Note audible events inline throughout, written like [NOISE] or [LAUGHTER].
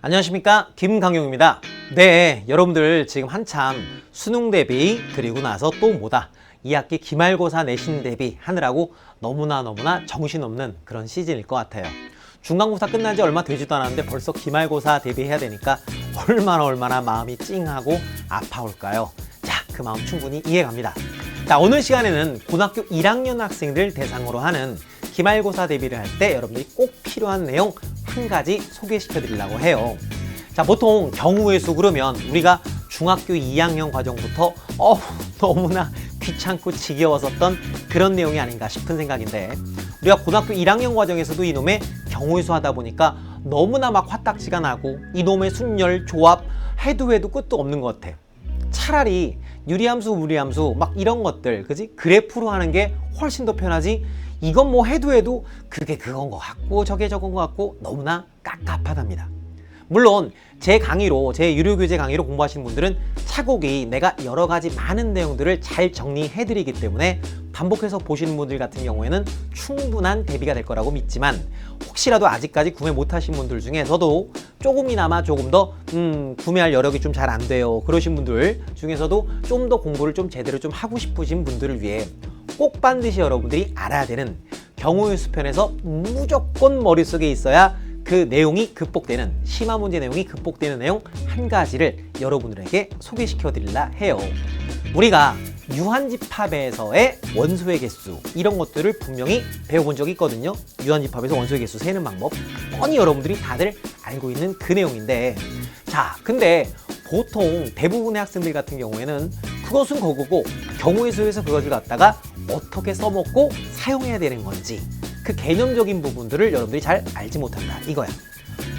안녕하십니까 김강용입니다. 네, 여러분들 지금 한참 수능 대비 그리고 나서 또 뭐다 2학기 기말고사 내신 대비 하느라고 너무나 너무나 정신없는 그런 시즌일 것 같아요. 중간고사 끝난 지 얼마 되지도 않았는데 벌써 기말고사 대비해야 되니까 얼마나 얼마나 마음이 찡하고 아파올까요? 자, 그 마음 충분히 이해갑니다. 자, 오늘 시간에는 고등학교 1학년 학생들 대상으로 하는 기말고사 대비를 할 때 여러분들이 꼭 필요한 내용 한 가지 소개시켜 드리려고 해요. 자, 보통 경우의 수 그러면 우리가 중학교 2학년 과정부터 어 너무나 귀찮고 지겨웠었던 그런 내용이 아닌가 싶은 생각인데 우리가 고등학교 1학년 과정에서도 이놈의 경우의 수 하다 보니까 너무나 막 화딱지가 나고 이놈의 순열 조합 해도 해도 끝도 없는 것 같아. 차라리 유리함수, 무리함수 막 이런 것들, 그지? 그래프로 하는 게 훨씬 더 편하지. 이건 뭐 해도 해도 그게 그건 것 같고 저게 저건 것 같고 너무나 깝깝하답니다. 물론 제 강의로 제 유료 교재 강의로 공부하시는 분들은 차곡이 내가 여러 가지 많은 내용들을 잘 정리해 드리기 때문에 반복해서 보시는 분들 같은 경우에는 충분한 대비가 될 거라고 믿지만 혹시라도 아직까지 구매 못 하신 분들 중에서도 조금이나마 조금 더 음, 구매할 여력이 좀 잘 안 돼요. 그러신 분들 중에서도 좀 더 공부를 좀 제대로 좀 하고 싶으신 분들을 위해 꼭 반드시 여러분들이 알아야 되는 경우의 수편에서 무조건 머릿속에 있어야 그 내용이 극복되는 심화 문제 내용이 극복되는 내용 한 가지를 여러분들에게 소개시켜 드릴라 해요. 우리가 유한집합에서의 원소의 개수 이런 것들을 분명히 배워본 적이 있거든요. 유한집합에서 원소의 개수 세는 방법 뻔히 여러분들이 다들 알고 있는 그 내용인데 자 근데 보통 대부분의 학생들 같은 경우에는 그것은 그거고 경우의 수에서 그것을 갖다가 어떻게 써먹고 사용해야 되는 건지 그 개념적인 부분들을 여러분들이 잘 알지 못한다 이거야.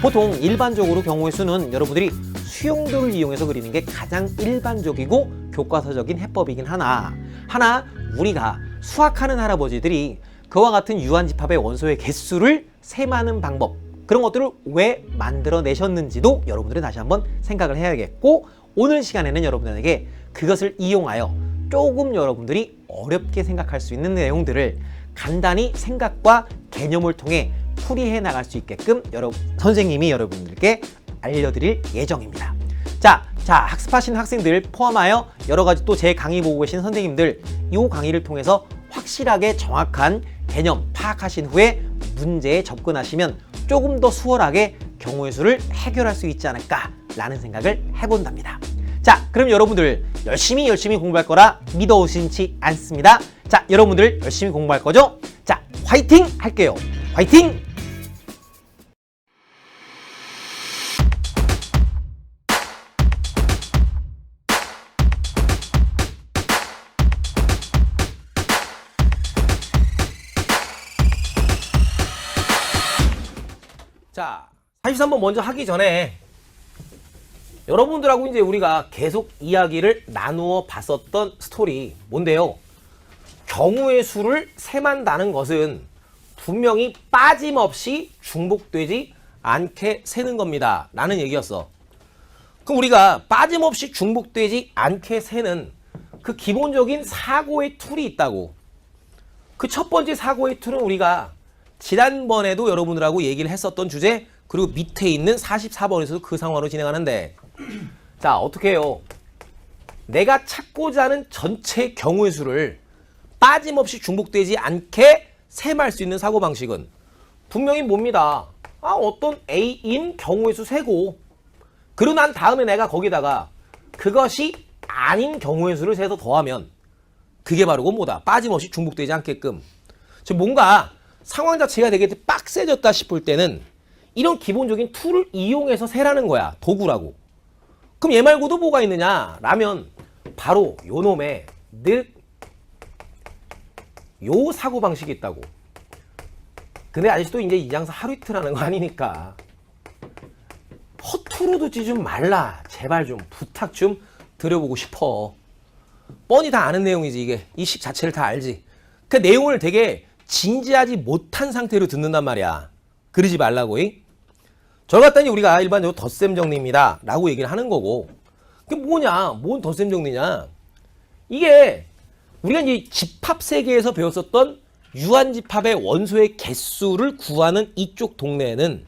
보통 일반적으로 경우의 수는 여러분들이 수용도를 이용해서 그리는 게 가장 일반적이고 교과서적인 해법이긴 하나 하나 우리가 수학하는 할아버지들이 그와 같은 유한집합의 원소의 개수를 세마는 방법 그런 것들을 왜 만들어내셨는지도 여러분들이 다시 한번 생각을 해야겠고 오늘 시간에는 여러분들에게 그것을 이용하여 조금 여러분들이 어렵게 생각할 수 있는 내용들을 간단히 생각과 개념을 통해 풀이해 나갈 수 있게끔 여러분 선생님이 여러분들께 알려드릴 예정입니다. 자, 자 학습하신 학생들 포함하여 여러 가지 또 제 강의 보고 계신 선생님들 이 강의를 통해서 확실하게 정확한 개념 파악하신 후에 문제에 접근하시면 조금 더 수월하게 경우의 수를 해결할 수 있지 않을까라는 생각을 해본답니다. 자, 그럼 여러분들 열심히 열심히 공부할 거라 믿어 의심치 않습니다. 자, 여러분들 열심히 공부할 거죠? 자, 화이팅 할게요. 화이팅! 자, 43번 먼저 하기 전에 여러분들하고 이제 우리가 계속 이야기를 나누어 봤었던 스토리 뭔데요? 경우의 수를 세만다는 것은 분명히 빠짐없이 중복되지 않게 세는 겁니다. 라는 얘기였어. 그럼 우리가 빠짐없이 중복되지 않게 세는 그 기본적인 사고의 툴이 있다고. 그 첫 번째 사고의 툴은 우리가 지난번에도 여러분들하고 얘기를 했었던 주제 그리고 밑에 있는 44번에서도 그 상황으로 진행하는데 자 어떻게 해요? 내가 찾고자 하는 전체 경우의 수를 빠짐없이 중복되지 않게 셈할 수 있는 사고방식은 분명히 뭡니다. 아 어떤 A인 경우의 수 세고 그러고 난 다음에 내가 거기다가 그것이 아닌 경우의 수를 세서 더하면 그게 바로 그 뭐다. 빠짐없이 중복되지 않게끔. 지금 뭔가 상황 자체가 되게 빡세졌다 싶을 때는 이런 기본적인 툴을 이용해서 세라는 거야. 도구라고. 그럼 얘 말고도 뭐가 있느냐? 라면 바로 요 놈의 늑, 요 사고 방식이 있다고. 근데 아직도 이제 이 장사 하루 이틀 하는 거 아니니까. 허투루 듣지 좀 말라. 제발 좀 부탁 좀 드려보고 싶어. 뻔히 다 아는 내용이지 이게. 이 식 자체를 다 알지. 그 내용을 되게 진지하지 못한 상태로 듣는단 말이야. 그러지 말라고. 이? 저 같더니 우리가 일반적으로 덧셈 정리입니다. 라고 얘기를 하는 거고. 그게 뭐냐? 뭔 덧셈 정리냐? 이게 우리가 이제 집합 세계에서 배웠었던 유한 집합의 원소의 개수를 구하는 이쪽 동네에는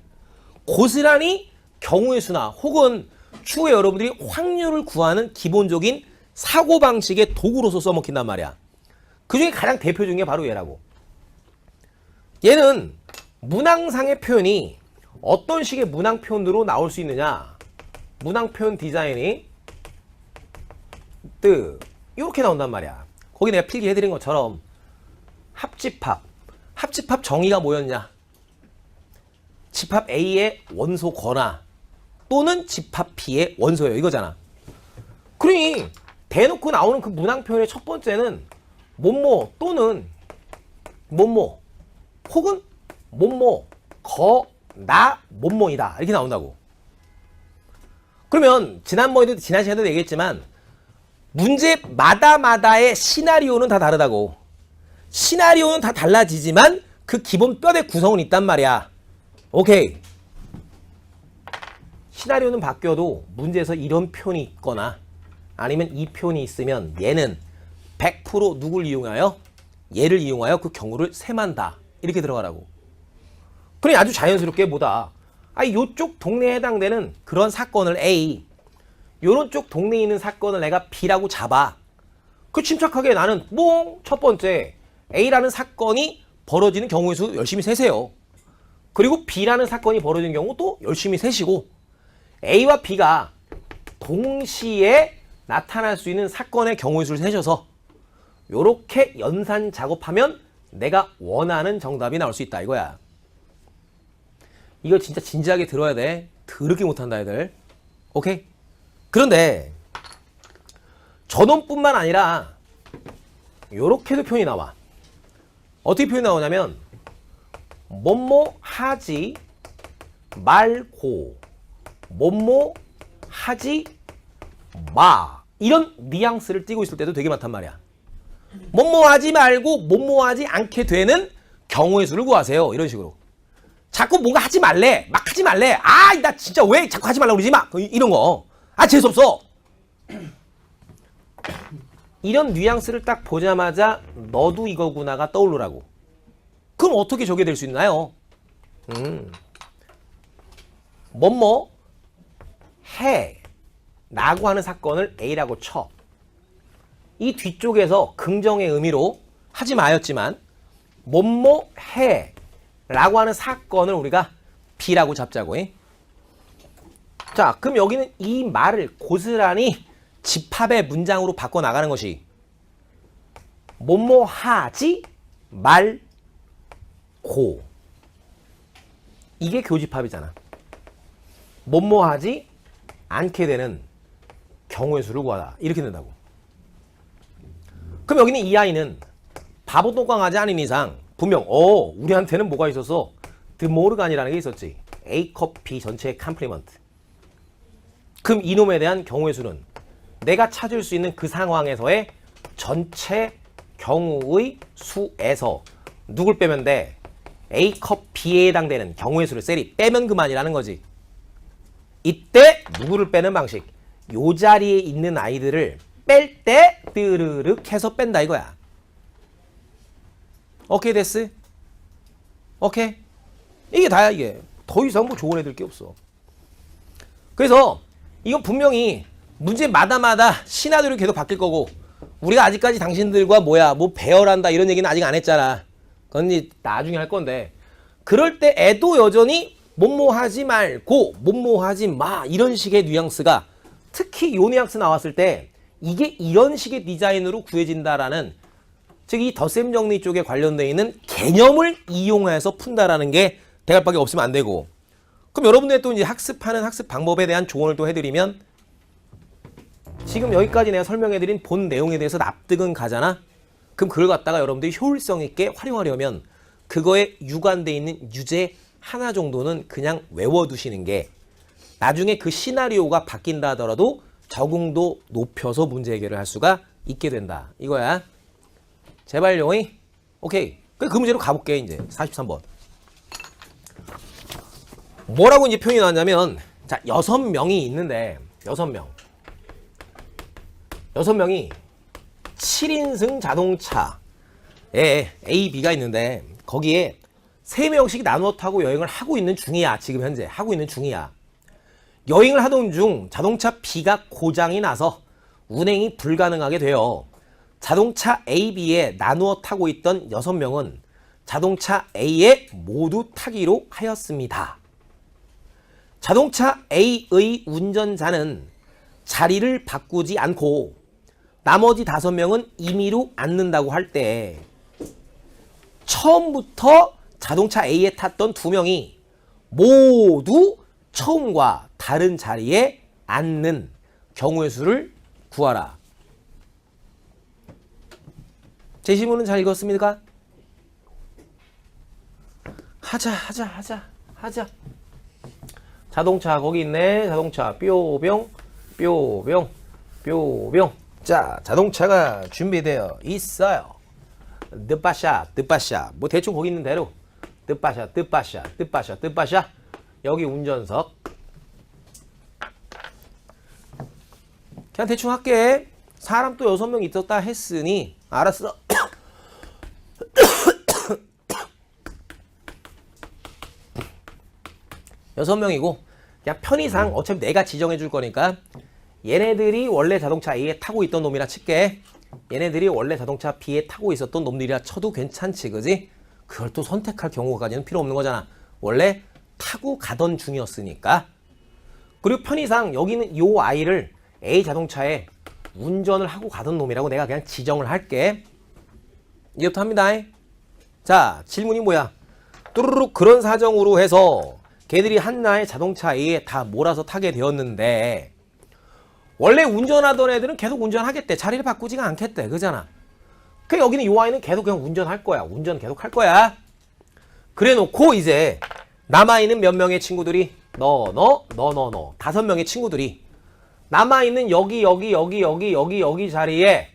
고스란히 경우의 수나 혹은 추후에 여러분들이 확률을 구하는 기본적인 사고방식의 도구로서 써먹힌단 말이야. 그 중에 가장 대표적인 게 바로 얘라고. 얘는 문항상의 표현이 어떤 식의 문항 표현으로 나올 수 있느냐. 문항 표현 디자인이 뜨 이렇게 나온단 말이야. 거기 내가 필기해드린 것처럼 합집합. 합집합 정의가 뭐였냐? 집합 A의 원소거나 또는 집합 B의 원소예요. 이거잖아. 그러니 대놓고 나오는 그 문항 표현의 첫 번째는 뭐뭐 또는 뭐뭐 혹은 뭐뭐 거나 뭐뭐이다 이렇게 나온다고. 그러면 지난번에도 지난 시간에도 얘기했지만 문제마다마다의 시나리오는 다 다르다고. 시나리오는 다 달라지지만 그 기본 뼈대 구성은 있단 말이야. 오케이. 시나리오는 바뀌어도 문제에서 이런 표현이 있거나 아니면 이 표현이 있으면 얘는 100% 누굴 이용하여 얘를 이용하여 그 경우를 세만다 이렇게 들어가라고. 그러니 아주 자연스럽게 뭐다. 아, 요쪽 동네에 해당되는 그런 사건을 A, 요런 쪽 동네에 있는 사건을 내가 B라고 잡아. 그 침착하게 나는 뭐 첫 번째 A라는 사건이 벌어지는 경우의 수 열심히 세세요. 그리고 B라는 사건이 벌어지는 경우 또 열심히 세시고 A와 B가 동시에 나타날 수 있는 사건의 경우의 수를 세셔서 요렇게 연산 작업하면 내가 원하는 정답이 나올 수 있다 이거야. 이거 진짜 진지하게 들어야 돼. 더럽게 못한다 애들. 오케이? 그런데 전원뿐만 아니라 요렇게도 표현이 나와. 어떻게 표현이 나오냐면 뭐뭐 하지 말고 뭐뭐 하지 마 이런 뉘앙스를 띠고 있을 때도 되게 많단 말이야. 뭐뭐 하지 말고 뭐뭐 하지 않게 되는 경우의 수를 구하세요. 이런 식으로. 자꾸 뭔가 하지 말래. 막 하지 말래. 아, 나 진짜 왜 자꾸 하지 말라고 그러지 마. 이- 이런 거. 아, 재수 없어. [CLEARS THROAT] 이런 뉘앙스를 딱 보자마자 너도 이거구나가 떠오르라고. 그럼 어떻게 저게 될 수 있나요? 음. 뭐뭐 해 라고 하는 사건을 A라고 쳐. 이 뒤쪽에서 긍정의 의미로 하지 마였지만 뭐뭐 해 라고 하는 사건을 우리가 B라고 잡자고 해. 자, 그럼 여기는 이 말을 고스란히 집합의 문장으로 바꿔 나가는 것이 뭐뭐 하지 말고 이게 교집합이잖아. 뭐뭐 하지 않게 되는 경우의 수를 구하라. 이렇게 된다고. 그럼 여기는 이 아이는 바보 똥강하지 않은 이상 분명 어 우리한테는 뭐가 있어서 드모르간이라는 게 있었지. A 커피 전체의 컴플리먼트. 그럼 이놈에 대한 경우의 수는 내가 찾을 수 있는 그 상황에서의 전체 경우의 수에서 누굴 빼면 돼? A 컵 B에 해당되는 경우의 수를 셀이 빼면 그만이라는 거지. 이때 누구를 빼는 방식? 요 자리에 있는 아이들을 뺄 때 뜨르륵 해서 뺀다 이거야. 오케이 됐어? 오케이? 이게 다야 이게. 더 이상 뭐 좋은 애들 게 없어. 그래서 이건 분명히 문제 마다마다 시나리오를 계속 바뀔 거고 우리가 아직까지 당신들과 뭐야 뭐 배열한다 이런 얘기는 아직 안 했잖아. 그건 이제 나중에 할 건데 그럴 때 애도 여전히 뭐뭐 하지 말고 뭐뭐 하지 마 이런 식의 뉘앙스가 특히 요 뉘앙스 나왔을 때 이게 이런 식의 디자인으로 구해진다라는 즉 이 덧셈 정리 쪽에 관련되어 있는 개념을 이용해서 푼다라는 게 대갈밖에 없으면 안 되고 그럼 여러분들 또 이제 학습하는 학습 방법에 대한 조언을 또 해드리면 지금 여기까지 내가 설명해드린 본 내용에 대해서 납득은 가잖아? 그럼 그걸 갖다가 여러분들이 효율성 있게 활용하려면 그거에 유관돼 있는 유제 하나 정도는 그냥 외워두시는 게 나중에 그 시나리오가 바뀐다 하더라도 적응도 높여서 문제 해결을 할 수가 있게 된다. 이거야. 제발 용이 오케이. 그, 그 문제로 가볼게 이제 43번. 뭐라고 이제 표현이 나왔냐면 자 여섯 명이 있는데 여섯 명. 여섯 명이 7인승 자동차에 A, B가 있는데 거기에 세 명씩 나누어 타고 여행을 하고 있는 중이야 지금 현재. 하고 있는 중이야. 여행을 하던 중 자동차 B가 고장이 나서 운행이 불가능하게 되어 자동차 A, B에 나누어 타고 있던 6명은 자동차 A에 모두 타기로 하였습니다. 자동차 A의 운전자는 자리를 바꾸지 않고 나머지 다섯 명은 임의로 앉는다고 할 때 처음부터 자동차 A에 탔던 두 명이 모두 처음과 다른 자리에 앉는 경우의 수를 구하라. 제시문은 잘 읽었습니까? 하자 하자 하자 하자 자동차 거기 있네. 자동차. 뾰병 뾰병 뾰병. 자 자동차가 준비되어 있어요. 뜻바샤 뜻바샤. 뭐 대충 거기 있는 대로. 뜻바샤 뜻바샤 뜻바샤 뜻바샤. 여기 운전석. 그냥 대충 할게. 사람 또 여섯 명 있었다 했으니 알았어 여섯 명이고 그냥 편의상 어차피 내가 지정해 줄 거니까 얘네들이 원래 자동차 A에 타고 있던 놈이라 칠게. 얘네들이 원래 자동차 B에 타고 있었던 놈들이라 쳐도 괜찮지 그지? 그걸 또 선택할 경우까지는 필요 없는 거잖아. 원래 타고 가던 중이었으니까. 그리고 편의상 여기는 요 아이를 A 자동차에 운전을 하고 가던 놈이라고 내가 그냥 지정을 할게. 이것부터 합니다. 자 질문이 뭐야? 뚜루룩 그런 사정으로 해서 걔들이 한나의 자동차 A에 다 몰아서 타게 되었는데 원래 운전하던 애들은 계속 운전하겠대. 자리를 바꾸지가 않겠대. 그잖아. 그 여기는 요 아이는 계속 그냥 운전할 거야. 운전 계속 할 거야. 그래 놓고 이제 남아있는 몇 명의 친구들이 너 너 너 너 너 다섯 명의 친구들이 남아있는 여기 여기 여기 여기 여기 여기 자리에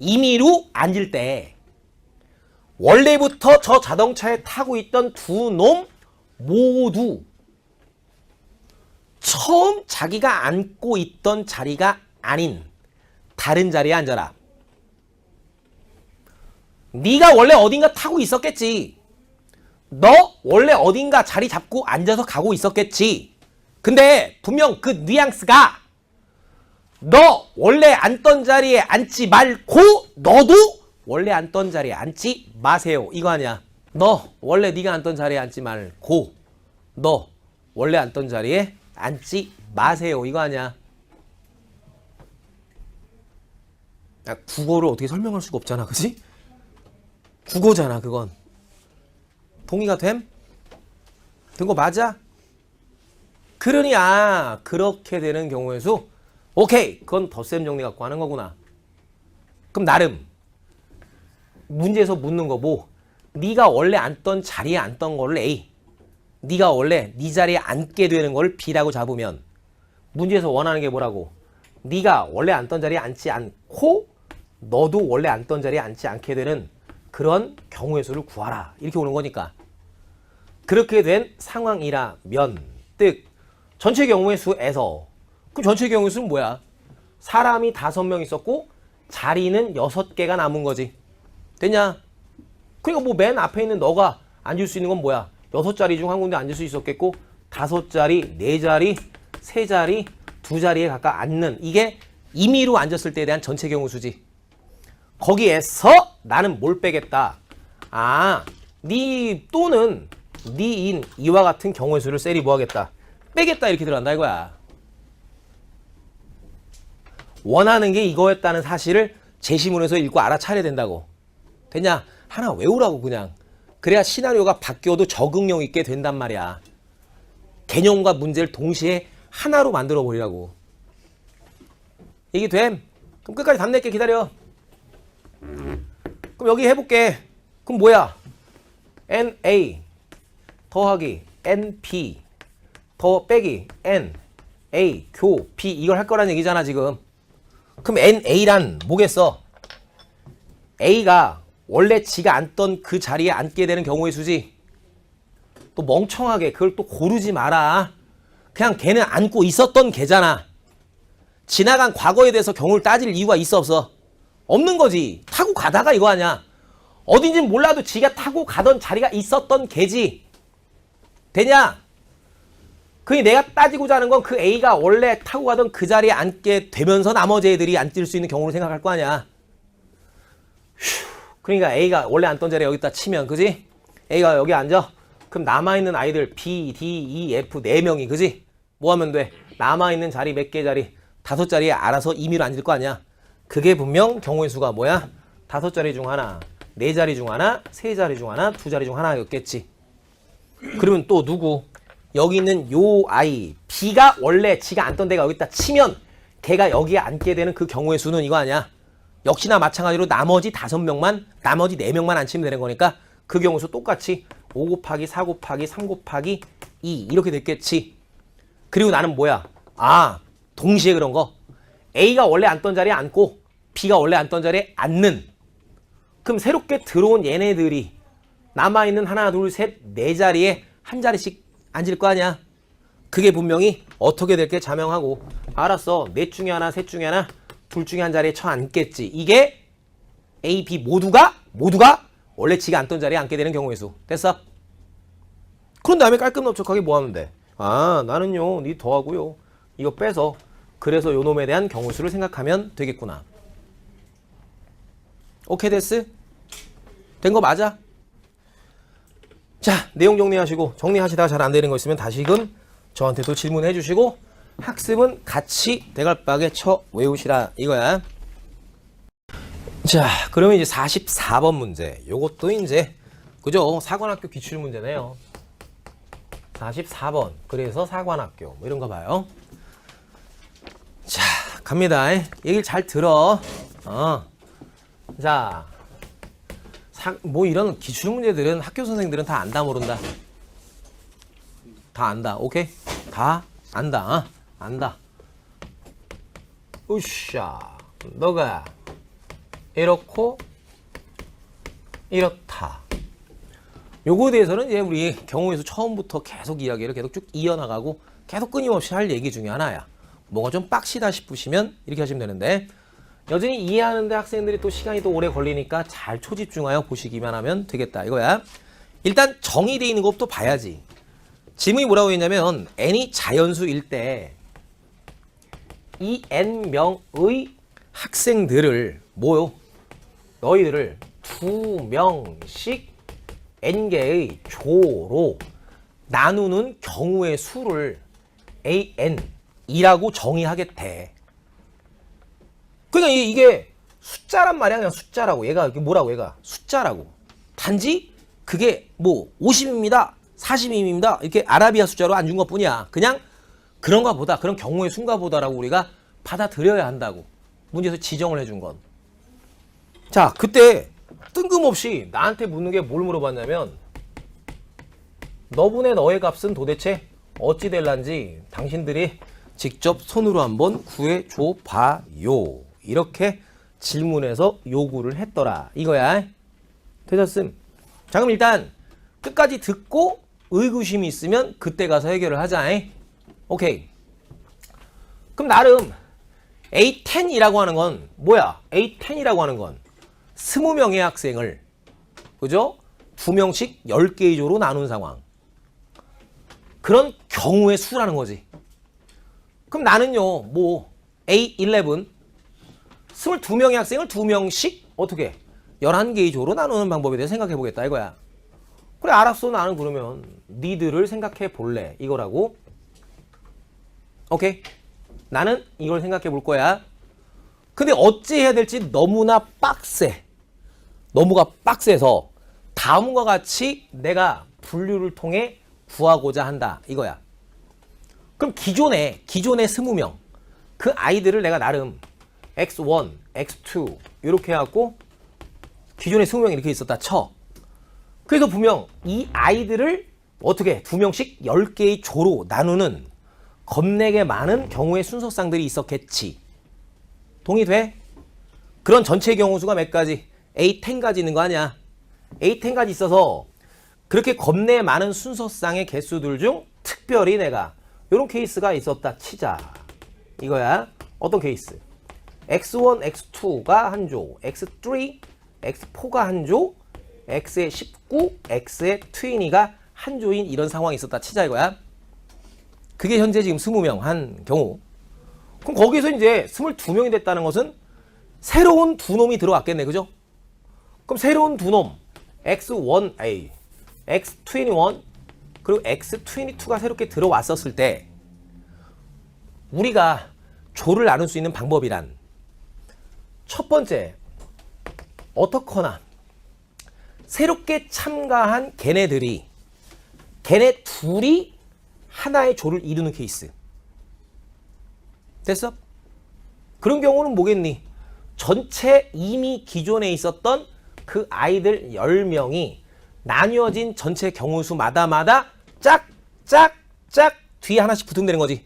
임의로 앉을 때 원래부터 저 자동차에 타고 있던 두 놈 모두 처음 자기가 앉고 있던 자리가 아닌 다른 자리에 앉아라. 네가 원래 어딘가 타고 있었겠지. 너 원래 어딘가 자리 잡고 앉아서 가고 있었겠지. 근데 분명 그 뉘앙스가 너 원래 앉던 자리에 앉지 말고 너도 원래 앉던 자리에 앉지 마세요. 이거 아니야. 너 원래 네가 앉던 자리에 앉지 말고 너 원래 앉던 자리에 앉지 마세요. 이거 아니야. 야, 국어를 어떻게 설명할 수가 없잖아. 그지? 국어잖아, 그건. 동의가 됨? 된 거 맞아? 그러니 아 그렇게 되는 경우의 수 오케이 그건 덧셈 정리 갖고 하는 거구나 그럼 나름 문제에서 묻는 거 뭐 네가 원래 앉던 자리에 앉던 거를 A 네가 원래 네 자리에 앉게 되는 걸 B라고 잡으면 문제에서 원하는 게 뭐라고 네가 원래 앉던 자리에 앉지 않고 너도 원래 앉던 자리에 앉지 않게 되는 그런 경우의 수를 구하라 이렇게 오는 거니까 그렇게 된 상황이라면 즉 전체 경우의 수에서 그럼 전체 경우의 수는 뭐야? 사람이 다섯 명 있었고 자리는 여섯 개가 남은 거지. 됐냐? 그러니까 뭐 맨 앞에 있는 너가 앉을 수 있는 건 뭐야? 여섯 자리 중 한 군데 앉을 수 있었겠고 다섯 자리, 네 자리, 세 자리, 두 자리에 각각 앉는 이게 임의로 앉았을 때에 대한 전체 경우 수지. 거기에서 나는 뭘 빼겠다. 아, 네 또는 네인 이와 같은 경우의 수를 셀이 뭐 하겠다. 빼겠다 이렇게 들어간다 이거야. 원하는 게 이거였다는 사실을 제시문에서 읽고 알아차려야 된다고. 됐냐? 하나 외우라고 그냥. 그래야 시나리오가 바뀌어도 적응력 있게 된단 말이야. 개념과 문제를 동시에 하나로 만들어 버리라고. 이게 됨? 그럼 끝까지 답 낼게 기다려. 그럼 여기 해볼게. 그럼 뭐야? NA 더하기 NP 더 빼기 N A 교 P 이걸 할 거란 얘기잖아 지금. 그럼 NA란 뭐겠어? A가 원래 지가 앉던 그 자리에 앉게 되는 경우의 수지. 또 멍청하게 그걸 또 고르지 마라. 그냥 걔는 앉고 있었던 걔잖아. 지나간 과거에 대해서 경우를 따질 이유가 있어 없어? 없는 거지. 타고 가다가 이거 아니야. 어딘진 몰라도 지가 타고 가던 자리가 있었던 걔지. 되냐? 그니 내가 따지고자 하는 건 그 A가 원래 타고 가던 그 자리에 앉게 되면서 나머지 애들이 앉을 수 있는 경우를 생각할 거 아니야. 휴, 그러니까 A가 원래 앉던 자리에 여기다 치면 그지? A가 여기 앉아. 그럼 남아있는 아이들 B, D, E, F 네명이 그지? 뭐 하면 돼? 남아있는 자리 몇 개 자리? 다섯 자리에 알아서 임의로 앉을 거 아니야? 그게 분명 경우의 수가 뭐야? 다섯 자리 중 하나, 네 자리 중 하나, 세 자리 중 하나, 두 자리 중 하나였겠지. 그러면 또 누구? 여기 있는 요 아이 B가 원래 지가 앉던 데가 여기다 치면 걔가 여기에 앉게 되는 그 경우의 수는 이거 아니야. 역시나 마찬가지로 나머지 다섯 명만 나머지 네 명만 앉히면 되는 거니까 그 경우 수 똑같이 5 곱하기 4 곱하기 3 곱하기 2 이렇게 됐겠지. 그리고 나는 뭐야? 아 동시에 그런 거 A가 원래 앉던 자리에 앉고 B가 원래 앉던 자리에 앉는 그럼 새롭게 들어온 얘네들이 남아있는 하나, 둘, 셋, 네 자리에 한 자리씩 앉을 거 아니야. 그게 분명히 어떻게 될게 자명하고 알았어. 넷 중에 하나, 셋 중에 하나, 둘 중에 한 자리에 쳐 앉겠지. 이게 A, B 모두가 모두가 원래 지가 앉던 자리에 앉게 되는 경우의 수. 됐어? 그런 다음에 깔끔 넓적하게 뭐 하면 돼? 아 나는요 니 더하고요 이거 빼서 그래서 요 놈에 대한 경우 수를 생각하면 되겠구나. 오케이 됐스? 된 거 맞아? 자, 내용 정리하시고 정리하시다가 잘 안 되는 거 있으면 다시금 저한테도 질문해 주시고 학습은 같이 대갈박에 쳐 외우시라 이거야. 자, 그러면 이제 44번 문제. 요것도 이제 그죠? 사관학교 기출 문제네요. 44번. 그래서 사관학교 뭐 이런 거 봐요. 자, 갑니다. 얘기를 잘 들어. 어. 자, 사, 뭐 이런 기출 문제들은 학교 선생들은 다 안다 모른다. 다 안다. 오케이? 다 안다. 어? 안다. 으쌰. 너가 이렇고 이렇다. 요거에 대해서는 이제 우리 경우에서 처음부터 계속 이야기를 계속 쭉 이어나가고 계속 끊임없이 할 얘기 중에 하나야. 뭐가 좀 빡시다 싶으시면 이렇게 하시면 되는데 여전히 이해하는데 학생들이 또 시간이 또 오래 걸리니까 잘 초집중하여 보시기만 하면 되겠다 이거야. 일단 정의되어 있는 것부터 봐야지. 지문이 뭐라고 했냐면 n이 자연수일 때 이 n명의 학생들을 뭐요? 너희들을 두 명씩 n개의 조로 나누는 경우의 수를 an이라고 정의하겠대. 그러니까 이게, 이게 숫자란 말이야 그냥 숫자라고 얘가 뭐라고 얘가 숫자라고 단지 그게 뭐 50입니다 40입니다 이렇게 아라비아 숫자로 안 준 것뿐이야 그냥 그런가 보다 그런 경우의 순가 보다라고 우리가 받아들여야 한다고 문제에서 지정을 해준 건 자 그때 뜬금없이 나한테 묻는 게 뭘 물어봤냐면 너분의 너의 값은 도대체 어찌 될란지 당신들이 직접 손으로 한번 구해줘 봐요. 이렇게 질문해서 요구를 했더라. 이거야. 되셨음. 자, 그럼 일단 끝까지 듣고 의구심이 있으면 그때 가서 해결을 하자. 오케이. 그럼 나름 A10이라고 하는 건 뭐야? A10이라고 하는 건 20명의 학생을 그죠? 두 명씩 10개의 조로 나눈 상황. 그런 경우의 수라는 거지. 그럼 나는요, 뭐, A11, 22명의 학생을 2명씩 어떻게 11개의 조로 나누는 방법에 대해 생각해 보겠다 이거야. 그래, 알았어. 나는 그러면 니들을 생각해 볼래. 이거라고. 오케이? 나는 이걸 생각해 볼 거야. 근데 어찌 해야 될지 너무나 빡세. 너무가 빡세서 다음과 같이 내가 분류를 통해 구하고자 한다. 이거야. 그럼 기존에 기존의 20명 그 아이들을 내가 나름 x1, x2 이렇게 해갖고 기존에 20명이 이렇게 있었다 쳐. 그래서 분명 이 아이들을 어떻게 두 명씩 10개의 조로 나누는 겁내게 많은 경우의 순서상들이 있었겠지. 동의돼? 그런 전체 경우 수가 몇 가지? A10까지 있는 거 아니야? A10까지 있어서 그렇게 겁내 많은 순서상의 개수들 중 특별히 내가 이런 케이스가 있었다 치자. 이거야. 어떤 케이스? X1, X2가 한 조, X3, X4가 한 조, X의 19, X의 20가 한 조인 이런 상황이 있었다 치자 이거야. 그게 현재 지금 20명 한 경우. 그럼 거기서 이제 22명이 됐다는 것은 새로운 두 놈이 들어왔겠네. 그죠? 그럼 새로운 두 놈, X1A, X21, 그리고 X22가 새롭게 들어왔었을 때 우리가 조를 나눌 수 있는 방법이란 첫 번째, 어떻거나 새롭게 참가한 걔네들이 걔네 둘이 하나의 조를 이루는 케이스. 됐어? 그런 경우는 뭐겠니? 전체 이미 기존에 있었던 그 아이들 10명이 나뉘어진 전체 경우 수마다마다 짝짝짝 뒤에 하나씩 부등되는 거지.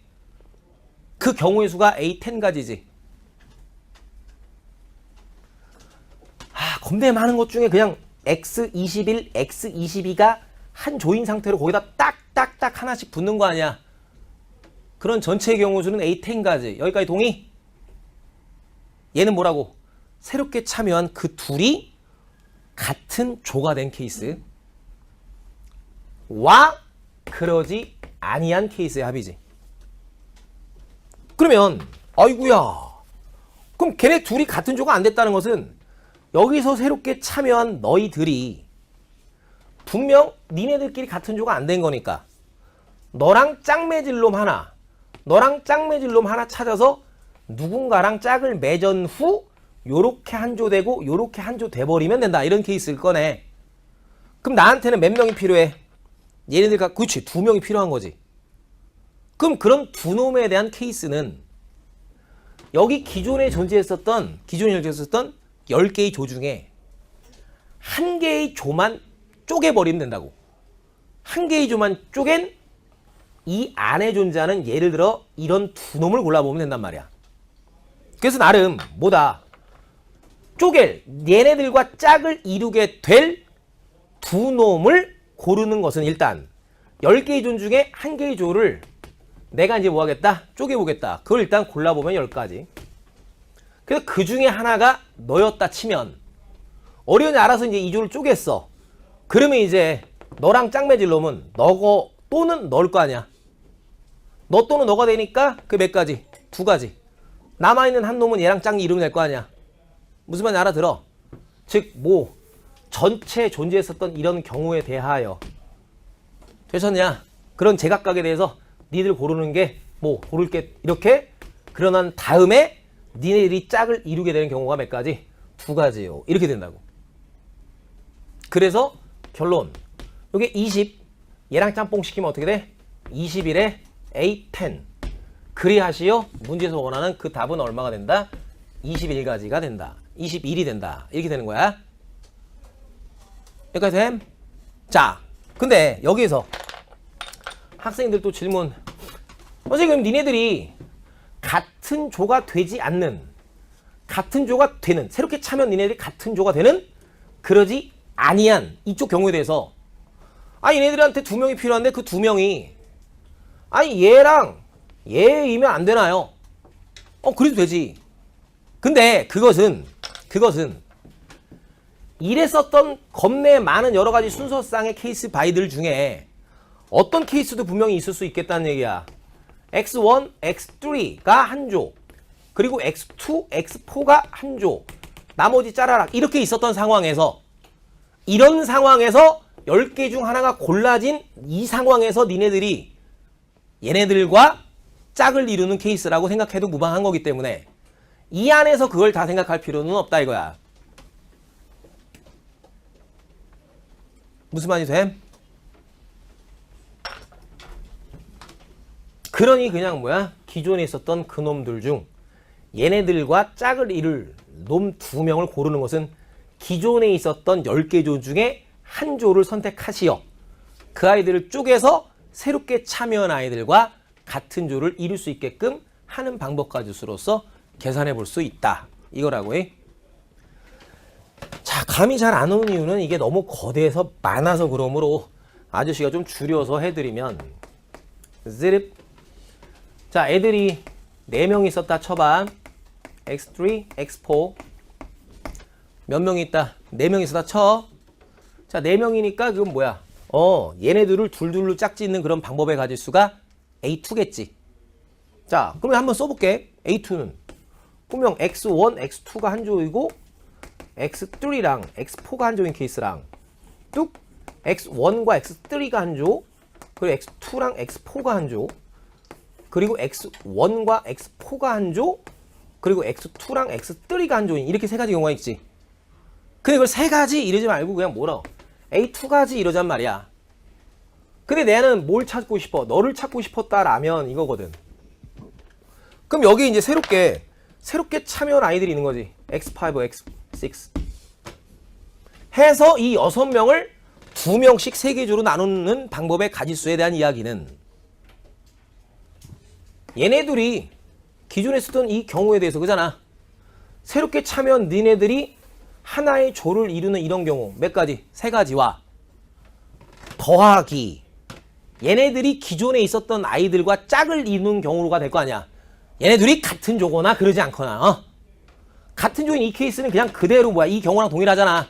그 경우의 수가 A10가지지. 아, 겁내 많은 것 중에 그냥 X21, X22가 한 조인 상태로 거기다 딱 딱딱 하나씩 붙는 거 아니야. 그런 전체의 경우 수는 A10까지. 여기까지 동의? 얘는 뭐라고? 새롭게 참여한 그 둘이 같은 조가 된 케이스. 와 그러지 아니한 케이스의 합이지. 그러면 아이구야. 그럼 걔네 둘이 같은 조가 안 됐다는 것은 여기서 새롭게 참여한 너희들이 분명 니네들끼리 같은 조가 안 된 거니까 너랑 짝매질 놈 하나 너랑 짝매질 놈 하나 찾아서 누군가랑 짝을 맺은 후 요렇게 한조 되고 요렇게 한조 돼버리면 된다. 이런 케이스일 거네 그럼 나한테는 몇 명이 필요해? 얘네들 각 그렇지 두 명이 필요한 거지. 그럼 그런 두 놈에 대한 케이스는 여기 기존에 존재했었던 기존에 존재했었던 10개의 조 중에 한 개의 조만 쪼개버리면 된다고. 한 개의 조만 쪼갠 이 안에 존재하는 예를 들어 이런 두 놈을 골라보면 된단 말이야 그래서 나름 뭐다 쪼갤 얘네들과 짝을 이루게 될 두 놈을 고르는 것은 일단 10개의 존 중에 한 개의 조를 내가 이제 뭐 하겠다? 쪼개보겠다. 그걸 일단 골라보면 10가지. 그래서 그 중에 하나가 너였다 치면 어려운지 알아서 이제 이 조를 쪼갰어. 그러면 이제 너랑 짝매질 놈은 너거 또는 너일 거 아니야. 너 또는 너가 되니까 그 몇 가지? 두 가지. 남아있는 한 놈은 얘랑 짝 이루면 될거 아니야. 무슨 말인지 알아들어. 즉, 뭐, 전체 존재했었던 이런 경우에 대하여 되셨냐? 그런 제각각에 대해서 니들 고르는 게 뭐 고를 게 이렇게 그러난 다음에 니네들이 짝을 이루게 되는 경우가 몇 가지? 두 가지요. 이렇게 된다고. 그래서 결론. 요게 20 얘랑 짬뽕 시키면 어떻게 돼? 21에 A10 그리하시오 문제에서 원하는 그 답은 얼마가 된다? 21가지가 된다. 21이 된다. 이렇게 되는 거야. 여기까지 됨? 자, 근데 여기에서 학생들 또 질문. 선생님, 니네들이 같은 조가 되지 않는, 같은 조가 되는, 새롭게 차면 니네들이 같은 조가 되는, 그러지 아니한 이쪽 경우에 대해서, 아, 얘네들한테 두 명이 필요한데 그 두 명이, 아니, 얘랑 얘이면 안 되나요? 어, 그래도 되지. 근데 그것은, 그것은, 이랬었던 겁내 많은 여러 가지 순서상의 케이스 바이들 중에 어떤 케이스도 분명히 있을 수 있겠다는 얘기야. X1, X3가 한 조, 그리고 X2, X4가 한 조, 나머지 짜라락 이렇게 있었던 상황에서 이런 상황에서 10개 중 하나가 골라진 이 상황에서 니네들이 얘네들과 짝을 이루는 케이스라고 생각해도 무방한 거기 때문에 이 안에서 그걸 다 생각할 필요는 없다 이거야. 무슨 말이 됨? 그러니 그냥 뭐야? 기존에 있었던 그 놈들 중 얘네들과 짝을 이룰 놈 두 명을 고르는 것은 기존에 있었던 10개 조 중에 한 조를 선택하시어 그 아이들을 쪼개서 새롭게 참여한 아이들과 같은 조를 이룰 수 있게끔 하는 방법까지로서 계산해 볼 수 있다. 이거라고 해. 자, 감이 잘 안 오는 이유는 이게 너무 거대해서 많아서 그러므로 아저씨가 좀 줄여서 해드리면 즈립 자, 애들이 4명 있었다 쳐봐. X3, X4 몇 명 있다? 4명 있었다 쳐. 자, 4명이니까 그건 뭐야? 어, 얘네들을 둘둘로 짝짓는 그런 방법에 가질 수가 A2겠지. 자, 그러면 한번 써볼게. A2는 분명 X1, X2가 한 조이고 X3랑 X4가 한 조인 케이스랑 뚝 X1과 X3가 한 조, 그리고 X2랑 X4가 한 조, 그리고 X1과 X4가 한 조, 그리고 X2랑 X3가 한 조인 이렇게 세 가지 경우가 있지. 근데 이걸 세 가지 이러지 말고 그냥 뭐라 A2 가지 이러잔 말이야. 근데 내는 뭘 찾고 싶어? 너를 찾고 싶었다라면 이거거든. 그럼 여기 이제 새롭게 새롭게 참여한 아이들이 있는 거지. X5, X6. 해서 이 여섯 명을 두 명씩 세 개조로 나누는 방법의 가지수에 대한 이야기는 얘네들이 기존에 쓰던 이 경우에 대해서 그잖아. 새롭게 참여한 니네들이 하나의 조를 이루는 이런 경우 몇 가지? 세 가지와 더하기 얘네들이 기존에 있었던 아이들과 짝을 이루는 경우가 될 거 아니야. 얘네들이 같은 조거나 그러지 않거나 어? 같은 조인 이 케이스는 그냥 그대로 뭐야 이 경우랑 동일하잖아.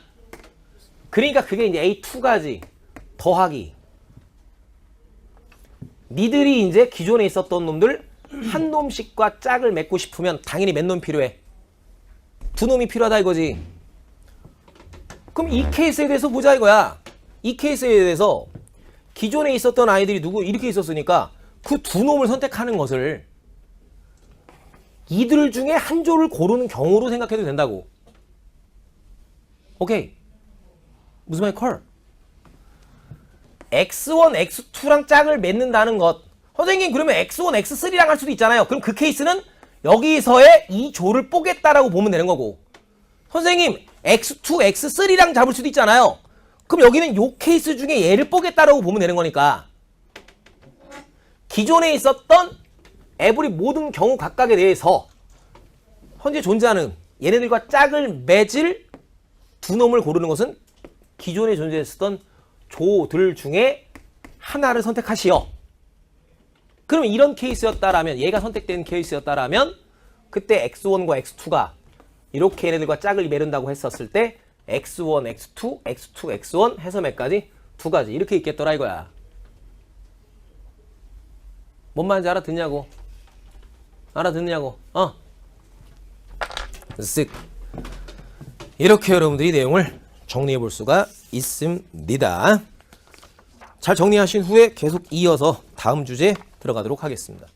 그러니까 그게 이제 A2가지 더하기 니들이 이제 기존에 있었던 놈들 한 놈씩과 짝을 맺고 싶으면 당연히 몇 놈 필요해? 두 놈이 필요하다 이거지. 그럼 이 케이스에 대해서 보자 이거야. 이 케이스에 대해서 기존에 있었던 아이들이 누구 이렇게 있었으니까 그 두 놈을 선택하는 것을 이들 중에 한 조를 고르는 경우로 생각해도 된다고. 오케이. 무슨 말이 컬? X1, X2랑 짝을 맺는다는 것. 선생님 그러면 X1, X3랑 할 수도 있잖아요. 그럼 그 케이스는 여기서의 이 조를 뽀겠다라고 보면 되는 거고. 선생님 X2, X3랑 잡을 수도 있잖아요. 그럼 여기는 요 케이스 중에 얘를 뽀겠다라고 보면 되는 거니까. 기존에 있었던 에브리 모든 경우 각각에 대해서 현재 존재하는 얘네들과 짝을 맺을 두 놈을 고르는 것은 기존에 존재했었던 조들 중에 하나를 선택하시오. 그러면 이런 케이스였다라면 얘가 선택된 케이스였다라면 그때 X1과 X2가 이렇게 얘네들과 짝을 맺는다고 했었을 때 X1, X2, X2, X1 해서 몇 가지? 두 가지 이렇게 있겠더라 이거야. 뭔 말인지 알아듣냐고? 알아듣냐고? 어? 쓱 이렇게 여러분들이 내용을 정리해 볼 수가 있습니다. 잘 정리하신 후에 계속 이어서 다음 주제 들어가도록 하겠습니다.